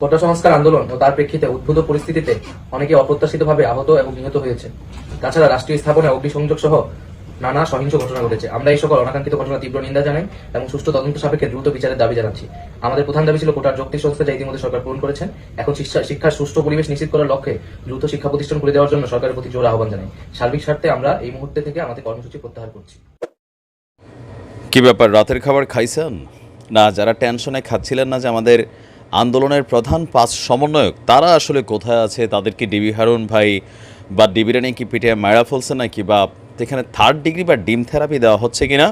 কোটা সংস্কার আন্দোলন ও তার প্রেক্ষিতে উদ্ভূত পরিস্থিতিতে অনেকে অপ্রত্যাশিতভাবে আহত এবং নিহত হয়েছে। তাছাড়া রাষ্ট্রীয় স্থাপনায় অগ্নিসংযোগ সহ নানা সহিংস ঘটনা ঘটেছে। আমরা এই সকল অনাকাঙ্ক্ষিত ঘটনা তীব্র নিন্দা জানাই এবং সুষ্ঠু তদন্ত সাপেক্ষে দ্রুত বিচারের দাবি জানাচ্ছি। আমাদের প্রধান দাবি ছিল কোটার যৌক্তিক সংস্থা যা ইতিমধ্যে সরকার পূরণ করেছেন। এখন শিক্ষা- শিক্ষার সুষ্ঠু পরিবেশ নিশ্চিত করার লক্ষ্যে দ্রুত শিক্ষা প্রতিষ্ঠান খুলে দেওয়ার জন্য সরকারের প্রতি জোর আহ্বান জানাই। সার্বিক স্বার্থে আমরা এই মুহূর্তে থেকে আমাদের কর্মসূচি প্রত্যাহার করছি। কি ব্যাপার? রাতের খাবার খাইছেন? না, যারা টেনশনে খাচ্ছিলেন না যে আমাদের আন্দোলনের প্রধান পাঁচ সমন্বয়ক, তারা আসলে কোথায় আছে? তাদেরকে ডিবি হারুন ভাই বা ডিবিরানি কি পিঠে মারা ফেলছে নাকি বা এখানে থার্ড ডিগ্রি বা ডিম থেরাপি দেওয়া হচ্ছে কিনা?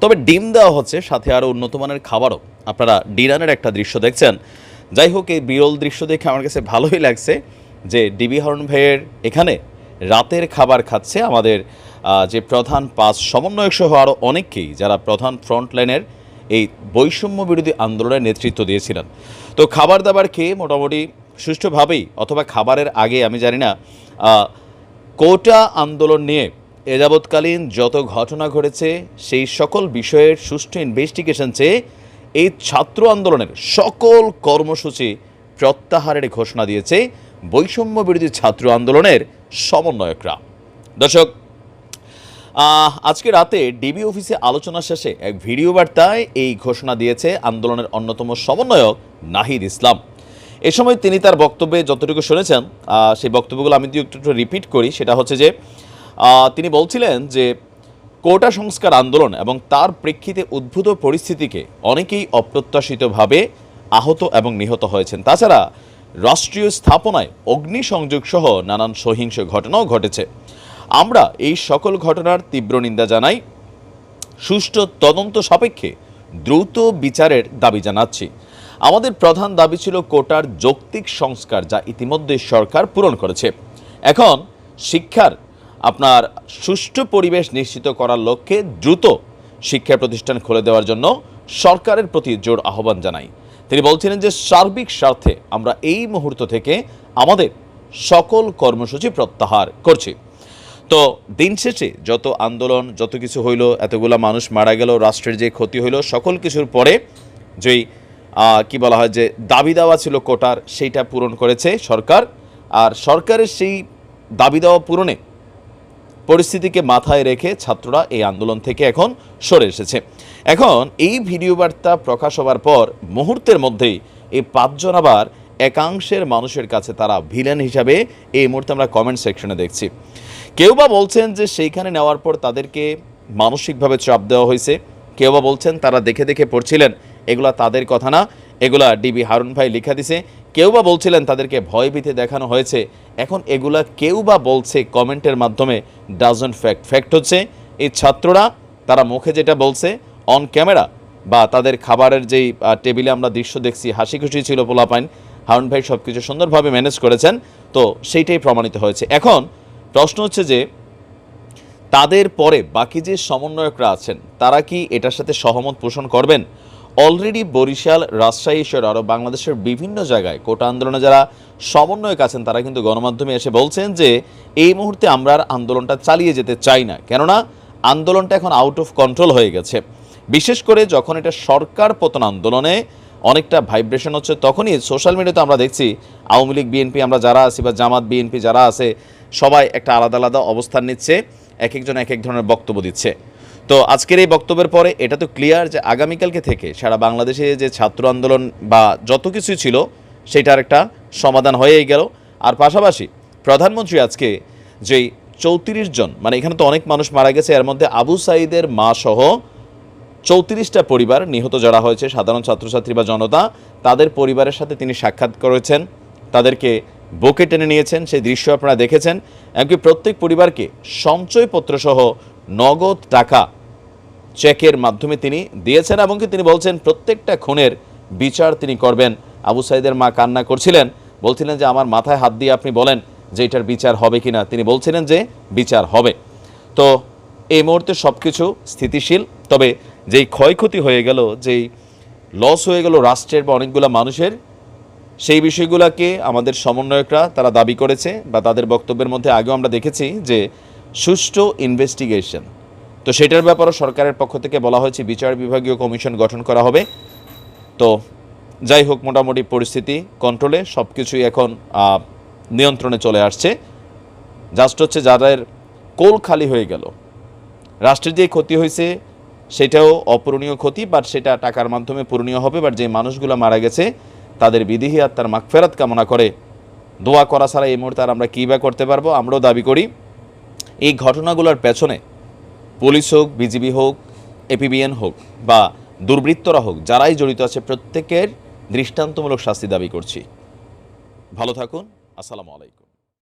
তবে ডিম দেওয়া হচ্ছে, সাথে আরও উন্নত মানের খাবারও। আপনারা ডিনারের একটা দৃশ্য দেখছেন। যাই হোক, এই বিরল দৃশ্য দেখে আমার কাছে ভালোই লাগছে যে ডিবি হরণ ভাইয়ের এখানে রাতের খাবার খাচ্ছে আমাদের যে প্রধান পাঁচ সমন্বয়ক সহ আরও অনেককেই, যারা প্রধান ফ্রন্ট লাইনের এই বৈষম্য বিরোধী আন্দোলনের নেতৃত্ব দিয়েছিলেন। তো খাবার দাবার খেয়ে মোটামুটি সুষ্ঠুভাবেই অথবা খাবারের আগে, আমি জানি না কোটা আন্দোলন নিয়ে এ যাবৎকালীন যত ঘটনা ঘটেছে, সেই সকল বিষয়ের সুষ্ঠু ইনভেস্টিগেশন চেয়ে এই ছাত্র আন্দোলনের সকল কর্মসূচি প্রত্যাহারের ঘোষণা দিয়েছে বৈষম্য বিরোধী ছাত্র আন্দোলনের সমন্বয়করা। দর্শক আজকে রাতে ডিবি অফিসে আলোচনা শেষে এক ভিডিও বার্তায় এই ঘোষণা দিয়েছে আন্দোলনের অন্যতম সমন্বয়ক নাহিদ ইসলাম। এ সময় তিনি তার বক্তব্যে যতটুকু শুনেছেন সেই বক্তব্যগুলো আমি একটু একটু রিপিট করি, সেটা হচ্ছে যে তিনি বলছিলেন যে, কোটা সংস্কার আন্দোলন এবং তার প্রেক্ষিতে উদ্ভূত পরিস্থিতিকে অনেকেই অপ্রত্যাশিতভাবে আহত এবং নিহত হয়েছেন। তাছাড়া রাষ্ট্রীয় স্থাপনায় অগ্নিসংযোগ সহ নানান সহিংস ঘটনাও ঘটেছে। আমরা এই সকল ঘটনার তীব্র নিন্দা জানাই। সুষ্ঠু তদন্ত সাপেক্ষে দ্রুত বিচারের দাবি জানাচ্ছি। আমাদের প্রধান দাবি ছিল কোটার যৌক্তিক সংস্কার যা ইতিমধ্যে সরকার পূরণ করেছে। এখন শিক্ষার আপনার সুষ্ঠু পরিবেশ নিশ্চিত করার লক্ষ্যে দ্রুত শিক্ষা প্রতিষ্ঠান খুলে দেওয়ার জন্য সরকারের প্রতি জোর আহ্বান জানাই। তিনি বলছিলেন যে সার্বিক স্বার্থে আমরা এই মুহূর্ত থেকে আমাদের সকল কর্মসূচি প্রত্যাহার করছি। তো দিন শেষে যত আন্দোলন, যত কিছু হইল, এতগুলা মানুষ মারা গেল, রাষ্ট্রের যে ক্ষতি হইল, সকল কিছুর পরে যেই কি বলা হয় যে দাবি দেওয়া ছিল কোটার, সেইটা পূরণ করেছে সরকার। আর সরকারের সেই দাবি দেওয়া পূরণে পরিস্থিতিকে মাথায় রেখে ছাত্ররা এই আন্দোলন থেকে এখন সরে এসেছে। এখন এই ভিডিও বার্তা প্রকাশ হওয়ার পর মুহূর্তের মধ্যেই এই পাঁচজন আবার একাংশের মানুষের কাছে তারা ভিলেন হিসাবে এই মুহূর্তে আমরা কমেন্ট সেকশনে দেখছি। কেউ বা বলছেন যে সেইখানে নেওয়ার পর তাদেরকে মানসিকভাবে চাপ দেওয়া হয়েছে। কেউ বা বলছেন তারা দেখে দেখে পড়ছিলেন, এগুলা তাদের কথা না, এগুলা ডিবি হারুন ভাই লিখা দিছে। কেউ বা বলছিলেন তাদেরকে ভয়ভীতি দেখানো হয়েছে। এখন এগুলা কেউ বা বলছে কমেন্টের মাধ্যমে ডাজন ফ্যাক্ট ফ্যাক্ট হচ্ছে। এই ছাত্ররা, তারা মুখে যেটা বলছে অন ক্যামেরা বা তাদের খাবারের যেই টেবিলে আমরা দৃশ্য দেখছি, হাসি খুশি ছিল পোলাপাইন, হারুন ভাই সব কিছু সুন্দরভাবে ম্যানেজ করেছেন, তো সেইটাই প্রমাণিত হয়েছে। এখন প্রশ্ন হচ্ছে যে, তাদের পরে বাকি যে সমন্বয়করা আছেন, তারা কি এটার সাথে সহমত পোষণ করবেন? অলরেডি বরিশাল, রাজশাহী সহ আরও বাংলাদেশের বিভিন্ন জায়গায় কোটা আন্দোলনে যারা সমন্বয়ক আছেন, তারা কিন্তু গণমাধ্যমে এসে বলছেন যে, এই মুহূর্তে আমরা আর আন্দোলনটা চালিয়ে যেতে চাই না। কেননা, আন্দোলনটা এখন আউট অফ কন্ট্রোল হয়ে গেছে। বিশেষ করে যখন এটা সরকার পতন আন্দোলনে অনেকটা ভাইব্রেশন হচ্ছে, তখনই সোশ্যাল মিডিয়াতে আমরা দেখছি, আওয়ামী লীগ বিএনপি আমরা যারা আছি বা জামাত বিএনপি যারা আছে সবাই একটা আলাদা আলাদা অবস্থান নিচ্ছে এক একজন এক এক ধরনের বক্তব্য দিচ্ছে। তো আজকের এই বক্তব্যের পরে এটা তো ক্লিয়ার যে আগামীকালকে থেকে সারা বাংলাদেশে যে ছাত্র আন্দোলন বা যত কিছু ছিল, সেটার একটা সমাধান হয়েই গেল। আর পাশাপাশি প্রধানমন্ত্রী আজকে যেই চৌত্রিশ জন মানে এখানে তো অনেক মানুষ মারা গেছে, এর মধ্যে আবু সাইদের মা সহ চৌত্রিশটা পরিবার নিহত যারা হয়েছে, সাধারণ ছাত্রছাত্রী বা জনতা, তাদের পরিবারের সাথে তিনি সাক্ষাৎ করেছেন। তাদেরকে বুকে টেনে নিয়েছেন, সেই দৃশ্য আপনারা দেখেছেন। এমনকি প্রত্যেক পরিবারকে সঞ্চয়পত্র সহ নগদ টাকা চেকের মাধ্যমে তিনি দিয়েছেন এবং কি তিনি বলছেন, প্রত্যেকটা খুনের বিচার তিনি করবেন। আবু সাইদের মা কান্না করছিলেন, বলছিলেন যে, আমার মাথায় হাত দিয়ে আপনি বলেন যে এটার বিচার হবে কিনা। তিনি বলছিলেন যে, বিচার হবে। তো এই মুহূর্তে সব কিছু স্থিতিশীল, তবে যেই ক্ষয়ক্ষতি হয়ে গেল, যেই লস হয়ে গেল রাষ্ট্রের বা অনেকগুলো মানুষের সেই বিষয়গুলোকে আমাদের সমন্বয়করা তারা দাবি করেছে বা তাদের বক্তব্যের মধ্যে আগেও আমরা দেখেছি যে সুষ্ঠু ইনভেস্টিগেশন তো সেটার ব্যাপারেও সরকারের পক্ষ থেকে বলা হয়েছে, বিচার বিভাগীয় কমিশন গঠন করা হবে। তো যাই হোক, মোটামুটি পরিস্থিতি কন্ট্রোলে সব কিছুই এখন নিয়ন্ত্রণে চলে আসছে। জাস্ট হচ্ছে যাদের কোল খালি হয়ে গেল। রাষ্ট্রের যে ক্ষতি হয়েছে সেটাও অপূরণীয় ক্ষতি বাট সেটা টাকার মাধ্যমে পূরণীয় হবে বাট যে মানুষগুলো মারা গেছে তাদের বিধিহি আত্মার মাগফেরাত কামনা করে দোয়া করা ছাড়া এই মুহূর্তে আর আমরা কী বা করতে পারব? আমরাও দাবি করি, এই ঘটনাগুলোর পেছনে পুলিশ হোক, বিজিবি হোক, এপিবিএন হোক বা দুর্বৃত্তরা হোক, যারাই জড়িত আছে, প্রত্যেকের দৃষ্টান্তমূলক শাস্তি দাবি করছি। ভালো থাকুন, আসসালামু আলাইকুম।